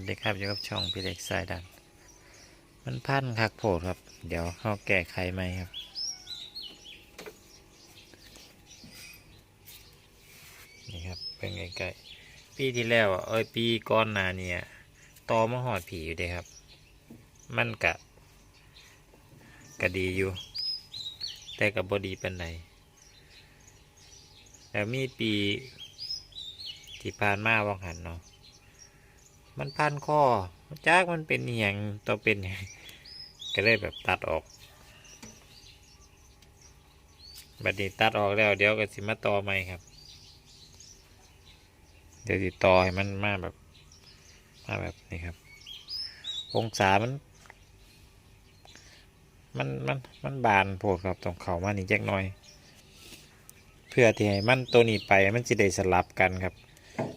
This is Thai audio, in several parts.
วัสดีครับอยู่กับช่องพี่เล็กสายดัน มันพันคักโผดครับ เดี๋ยวเขาแก้ไขไหมครับนี่ครับเป็นไงไกลปีที่แล้วอะเอ้ยปีก้อนหนาเนี่ยตอมาหอดผีอยู่เด้ครับ มันกะกะดีอยู่ แต่กับบดีเป็นไรแล้วมีปีที่ผ่านมาว่างหันเนาะ มันพันคอจากมันเป็นอหย่างตัวเป็นหยงก็เลยแบบตัดออกบัดนี้ตัดออกแล้วเดี๋ยวก็สิมาต่อใหม่ครับ เดี๋ยวติดต่อให้มันมาแบบมาแบบนี้ครับ องศามัน มันมันมันบานโพดครับตรงเขามานี่แจ็กหน่อย เพื่อที่ให้มันตัวนี้ไปมันจะได้สลับกันครับ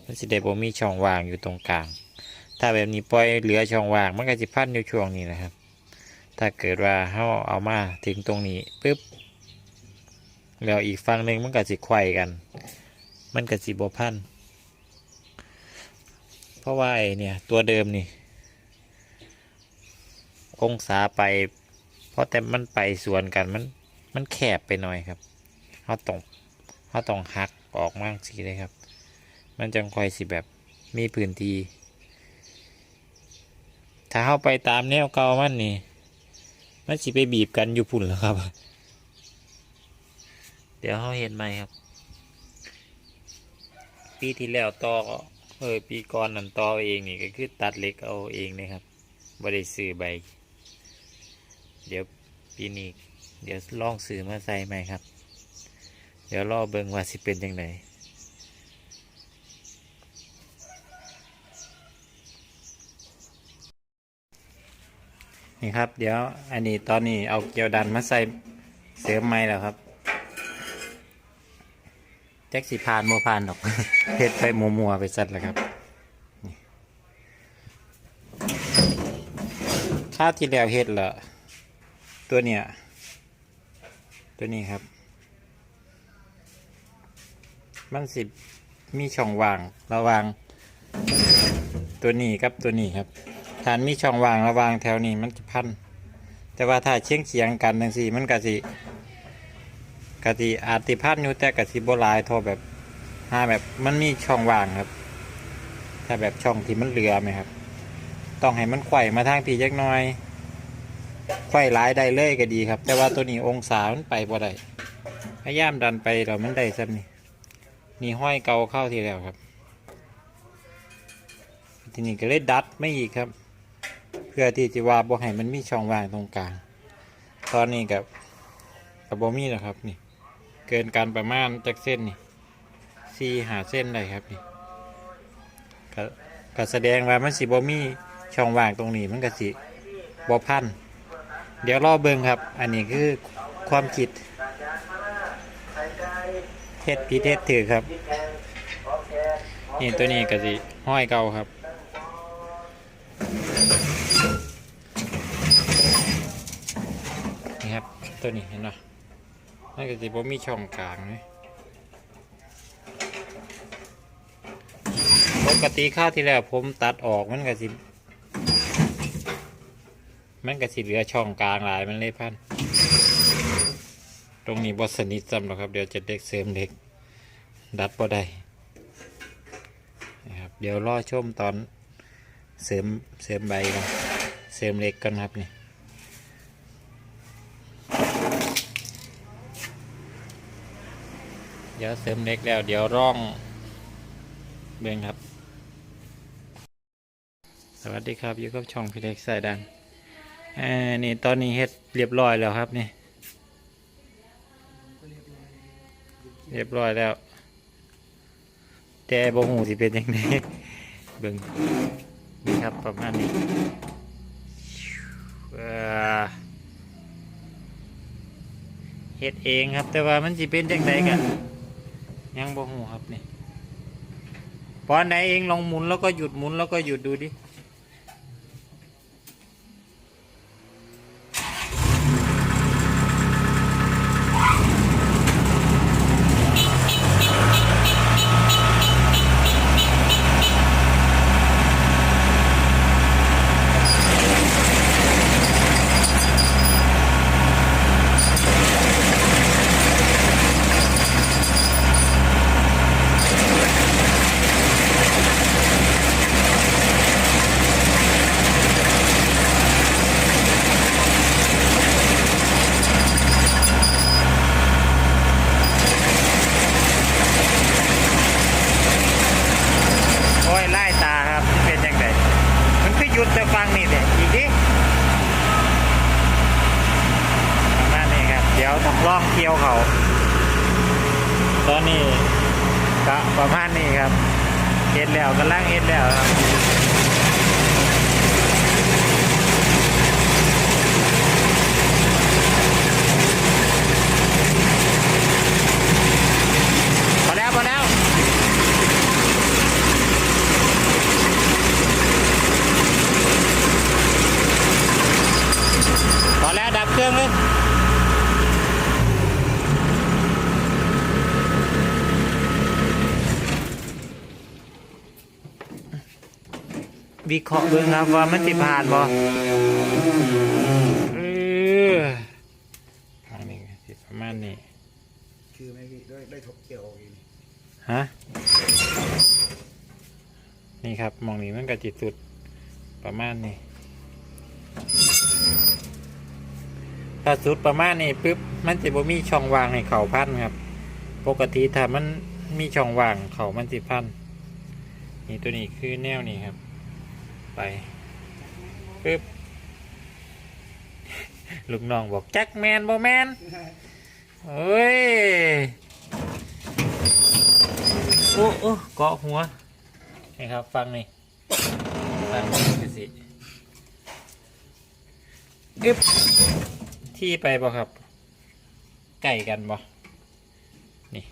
มันจะได้บ่มีช่องว่างอยู่ตรงกลาง ถ้าแบบนี้ปล่อยเหลือช่องว่างมันก็จะพันอยู่ช่วงนี้นะครับ ถ้าเกิดว่าเขาเอามาถึงตรงนี้ปุ๊บแล้วอีกฝั่งหนึ่งมันก็จะไขว้กัน มันก็จะบ่พันเพราะว่าไอเนี่ยตัวเดิมนี่ องศาไปเพราะแต่มันไปสวนกันมันมันแคบไปหน่อยครับเขาต้องเขาต้องหักออกมากสิเลยครับ มันจังคอยสิแบบมีพื้นที่ ถ้าเข้าไปตามแนวเก่ามันนี่ มันสิไปบีบกันอยู่พุ่นแล้วครับ เดี๋ยวเขาเห็นไหมครับ ปีที่แล้วต่อเออปีก่อนนั่นต่อเองนี่ก็คือตัดเล็กเอาเองนะครับบ่ได้ซื้อใบ เดี๋ยวปีนี้เดี๋ยวลองซื้อมาใส่ไหมครับ เดี๋ยวรอเบิงว่าสิเป็นยังไง นี่ครับ เดี๋ยวอันนี้ตอนนี้เอาเกลียวดันมาใส่เสริมไม้แล้วครับ แจ็คสีพานโมพานดอกเฮ็ดไปมัวมัวๆไปสัตว์แล้วครับข้าวที่แล้วเฮ็ดเหรอตัวเนี้ยตัวนี้ครับ มันสิมีช่องว่างระหว่างตัวนี้กับตัวนี้ครับ ฐานมีช่องว่างระหว่างแถวนี้มันจะพัน แต่ว่าถ้าเชียงเฉียงกันจังซี่มันกะสิกะสิอาจติพันอยู่แต่กะสิบ่หลายทอแบบห้าแบบมันมีช่องว่างครับ ถ้าแบบช่องที่มันเหลือไหมครับ ต้องให้มันไขว่มาทางพี่จักน่อยไขว่หลายได้เลยก็ดีครับ แต่ว่าตัวนี้องศามันไปบ่ได้พยายามดันไปแล้วมันได้ซ้ำนี่นี่ห้อยเกาเข้าทีแล้วครับทีนี้ก็เลยดัดไม่อีกครับ เพื่อที่จะว่าบ่ให้มันมีช่องว่างตรงกลาง ตอนนี้กับกับบ่มีแล้วครับนี่ เกินการประมาณจากเส้นนี่สี่หาเส้นได้ครับนี่ก็ก็แสดงว่ามันสิบ่มีช่องว่างตรงนี้มันก็สิบ่พันเดี๋ยวรอเบิ่งครับ อันนี้คือความคิดเฮ็ดผิเฮ็ดถือครับ นี่ตัวนี้ก็สิห้อยเก่าครับ นี่ครับ ตัวนี้เห็นไหมมันก็สิบ่มีช่องกลางเลยปกติข้าวที่แล้วผมตัดออกมันก็สิ มันก็สิเหลือช่องกลางหลายมันเลยพัน ตรงนี้บอสนิทจำหรอกครับ เดี๋ยวจะเด็กเสริมเด็ก ดัดบ่ได้นะครับเดี๋ยวรอชมตอนเสริมเสริมใบกันเสริมเล็กกันครับนี่ ดี๋ยวเสริมเล็กแล้ว เดี๋ยวร่องเบ่งครับ สวัสดีครับอยู่กับช่องพี่เล็กใสายดังอ่านี่ตอนนี้เฮ็ดเรียบร้อยแล้วครับนี่ เรียบร้อยแล้ว แต่บ่หูสิเป็นยังไงเบ่งนี่ครับประมาณนี้เอ่อเฮ็ดเองครับ แต่ว่ามันสิเป็นจังไดกัน ยังบ่หูครับนี่ปอนไหนเองลองหมุนแล้วก็หยุดหมุนแล้วก็หยุดดูดิ จะฟังนี่เนี่ยอีกทีนั่นนี่ครับ เดี๋ยวต้องล่องเคี้ยวเขาตอนนี้ก็ประมาณนี้ครับเอ็นแล้วกำลังเอ็นแล้วครับ แล้วดับเครื่องเลยวิเคราะห์เบิ่งครับว่ามันสิผ่านบ่เอออันนี้ก็สิประมาณนี้คือไม่พี่ได้ได้ทบเกี่ยวเองฮะนี่ครับมองนี้มันก็จิตสุดประมาณนี้ถ้าสุดประมาณนี้ปุ๊บมันจะบ่มีช่องว่างให้เขาพันครับ ปกติถ้ามันมีช่องว่างเขามันสิพันนี่ตัวนี้คือแนวนี้ครับ ไปปุ๊บลูกน้องบอกแจ็คแมนบ่แมนเอ้ยโอ้โอ้เกาะหัวนี่ครับ ฟังนี่ฟังนี่สิอึบ ที่ไปบ่ครับไก่กันบ่นี่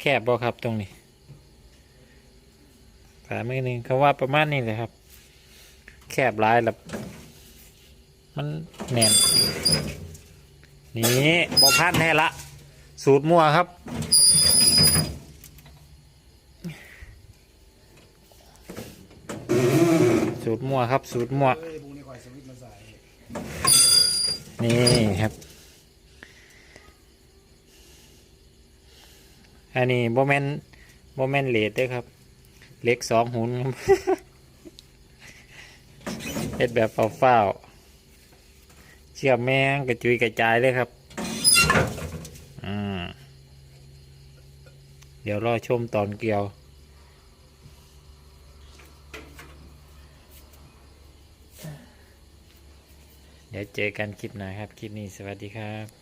แคบบ่ครับตรงนี้ฝามือหนึ่งเขาว่าประมาณนี้เลยครับ แคบลายแล้วมันแน่นนี่บ่พันแท้ละ สูตรมั่วครับสูตรมั่วครับ สูตรมั่ว นี่ครับ อันนี้โบแมนโบแมนเลดด้วยครับ เล็กสองหุนครับเฮ็ดแบบเฝ้าๆเชื่อมแมงกระจุยกระจายเลยครับอืมเดี๋ยวรอชมตอนเกี่ยว เจอกันคลิปหน้าครับ คลิปนี้สวัสดีครับ